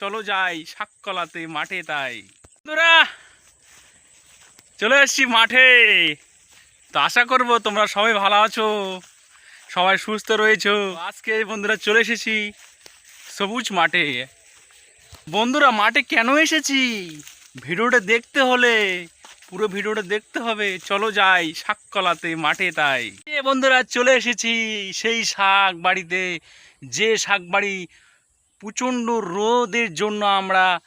চলো যাই শাককলাতে মাঠে তাই। বন্ধুরা, চলে এসছি মাঠে। তো আশা করব তোমরা সবাই ভালো আছো, সবাই সুস্থ রয়েছো। আজকে বন্ধুরা চলে এসেছি সবুজ মাঠে। বন্ধুরা, মাঠে কেন এসেছি? ভিডিওটা দেখতে হলে, পুরো ভিডিওটা দেখতে হবে। চলো যাই শাককলাতে মাঠে তাই। বন্ধুরা, চলে এসেছি সেই শাক বাড়িতে। যে শাক বাড়ি প্রচণ্ড রোদের জন্য আমরা,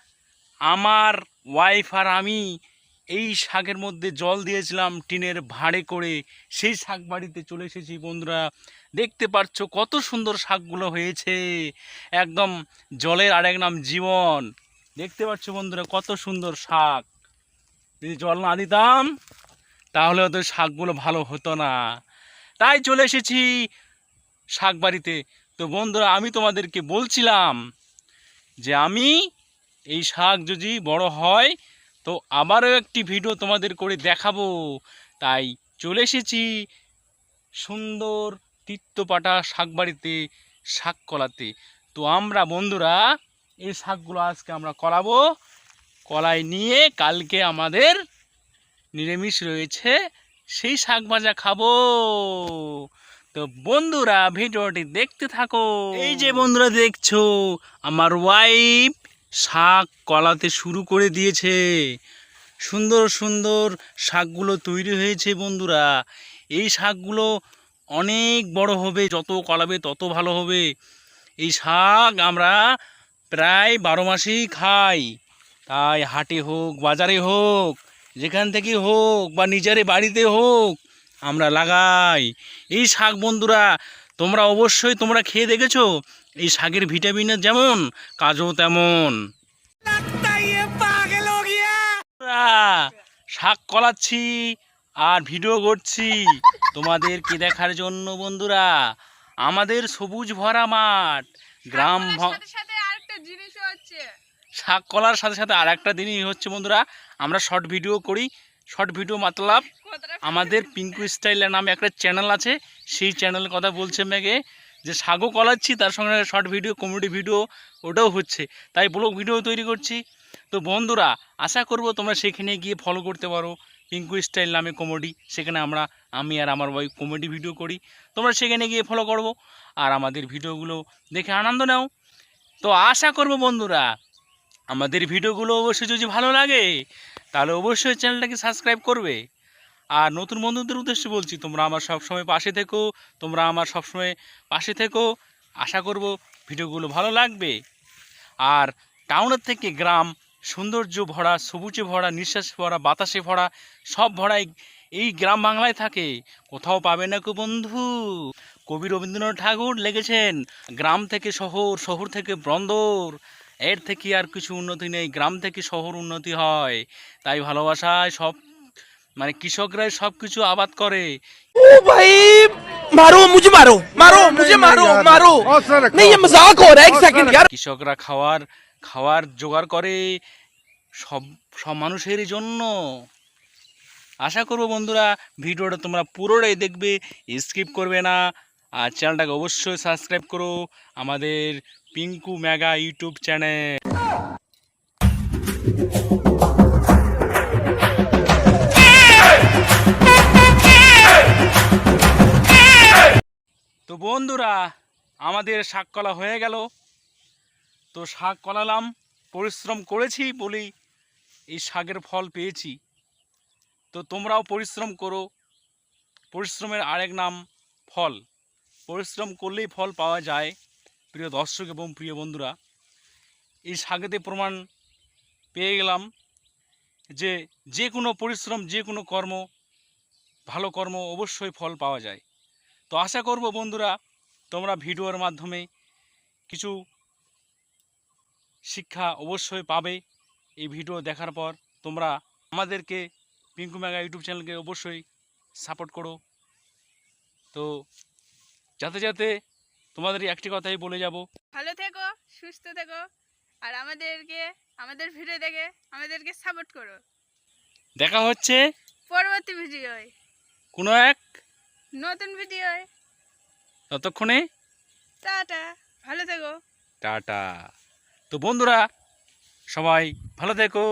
আমার ওয়াইফ আর আমি এই শাকের মধ্যে জল দিয়েছিলাম টিনের ভাড়ে করে। সেই শাক বাড়িতে চলে এসেছি বন্ধুরা। দেখতে পাচ্ছ কত সুন্দর শাকগুলো হয়েছে। একদম জলের আরেক নাম জীবন। দেখতে পাচ্ছ বন্ধুরা কত সুন্দর শাক। যদি জল না দিতাম, তাহলে হয়তো শাকগুলো ভালো হতো না। তাই চলে এসেছি শাক বাড়িতে। তো বন্ধুরা, আমি তোমাদেরকে বলছিলাম যে আমি এই শাক যদি বড় হয়, তো আবারও একটি ভিডিও তোমাদের করে দেখাবো। তাই চলে এসেছি সুন্দর তিত্তপাটা শাক বাড়িতে, শাক কলাতে। তো আমরা বন্ধুরা, এই শাকগুলো আজকে আমরা কলাবো কলাই নিয়ে কালকে আমাদের নিরামিষ রয়েছে, সেই শাক ভাজা খাব। তো বন্ধুরা, ভিডিওটি দেখতে থাকো। এই যে বন্ধুরা দেখছ, আমার ওয়াইফ শাক কলাতে শুরু করে দিয়েছে। সুন্দর সুন্দর শাকগুলো তৈরি হয়েছে বন্ধুরা। এই শাকগুলো অনেক বড় হবে, যত কলাবে তত ভালো হবে। এই শাক আমরা প্রায় বারো মাসেই খাই। তাই হাটে হোক, বাজারে হোক, যেখান থেকে হোক বা নিজের বাড়িতে হোক আমরা লাগাই। এই শাক বন্ধুরা তোমরা অবশ্যই তোমরা খেয়ে দেখেছ? এই শাকের ভিটামিনের যেমন কাজও তেমন। শাক কলাচ্ছি আর ভিডিও করছি তোমাদেরকে দেখার জন্য বন্ধুরা। আমাদের সবুজ ভরা মাঠ গ্রাম শাক কলার সাথে সাথে আর একটা দিনই হচ্ছে বন্ধুরা। আমরা শর্ট ভিডিও করি শর্ট ভিডিও মাতলাব আমাদের পিঙ্কু স্টাইলের নামে একটা চ্যানেল আছে সেই চ্যানেলের কথা বলছে মেঘে যে সাগো কলাচ্ছি তার সঙ্গে শর্ট ভিডিও কমেডি ভিডিও ওটাও হচ্ছে। তাই ব্লগ ভিডিও তৈরি করছি। তো বন্ধুরা আশা করব তোমরা সেখানে গিয়ে ফলো করতে পারো পিঙ্কু স্টাইল নামে কমেডি সেখানে আমরা আমি আর আমার ওয়াইফ কমেডি ভিডিও করি। তোমরা সেখানে গিয়ে ফলো করব। আর আমাদের ভিডিওগুলো দেখে আনন্দ নাও। তো আশা করব বন্ধুরা আমাদের ভিডিওগুলো অবশ্যই যদি ভালো লাগে, তাহলে অবশ্যই চ্যানেলটাকে সাবস্ক্রাইব করবে। আর নতুন বন্ধুদের উদ্দেশ্যে বলছি, তোমরা আমার সবসময় পাশে থেকো, তোমরা আমার সবসময় পাশে থেকো। আশা করব ভিডিওগুলো ভালো লাগবে। আর টাউনের থেকে গ্রাম, সৌন্দর্য ভরা, সবুজে ভরা, নিঃশ্বাস ভরা, বাতাসে ভরা, সব ভরা এই- এই গ্রাম বাংলায় থাকে। কোথাও পাবে না কো বন্ধু। কবি রবীন্দ্রনাথ ঠাকুর লেগেছেন গ্রাম থেকে শহর শহর থেকে বন্দর। এর থেকে আর কিছু উন্নতি নেই গ্রাম থেকে শহর উন্নতি হয় তাই ভালোবাসায় সব মানে কৃষকরাই সব কিছু আবাদ করে ओ भाई मारो मुझे मारो मारो मुझे मारो मारो नहीं ये मजाक हो रहा है एक सेकंड यार কৃষকরা খাওয়ার খাওয়ার জোগাড় করে সব সব মানুষের জন্য আশা করবো বন্ধুরা ভিডিওটা তোমরা পুরোটাই দেখবে স্কিপ করবে না আর চ্যানেলটাকে অবশ্যই সাবস্ক্রাইব করো আমাদের পিঙ্কু মেগা ইউটিউব চ্যানেল। তো বন্ধুরা, আমাদের শাক কলা হয়ে গেল। তো শাক কলালাম পরিশ্রম করেছি বলেই এই শাকের ফল পেয়েছি। তো তোমরাও পরিশ্রম করো। পরিশ্রমের আরেক নাম, ফল। পরিশ্রম করলেই ফল পাওয়া যায়, প্রিয় দর্শক এবং প্রিয় বন্ধুরা। এই শাকেতে প্রমাণ পেয়ে গেলাম যে যে কোনো পরিশ্রম, যে কোনো কর্ম, ভালো কর্ম অবশ্যই ফল পাওয়া যায়। তো আশা করব বন্ধুরা, তোমরা ভিডিওর মাধ্যমে কিছু শিক্ষা অবশ্যই পাবে এই ভিডিও দেখার পর। তোমরা আমাদেরকে পিঙ্কু মেগা ইউটিউব চ্যানেলকে অবশ্যই সাপোর্ট করো। তো যাতে যাতে তোমাদের একটি কথাই বলে যাব। ভালো থেকো সুস্থ থেকো আর আমাদেরকে আমাদের ভিডিও দেখে আমাদেরকে সাপোর্ট করো। দেখা হচ্ছে পরবর্তী ভিডিওয় কোনো এক নতুন ভিডিওয় ততক্ষণে টাটা ভালো থেকো। টাটা। তো বন্ধুরা সবাই ভালো থেকো।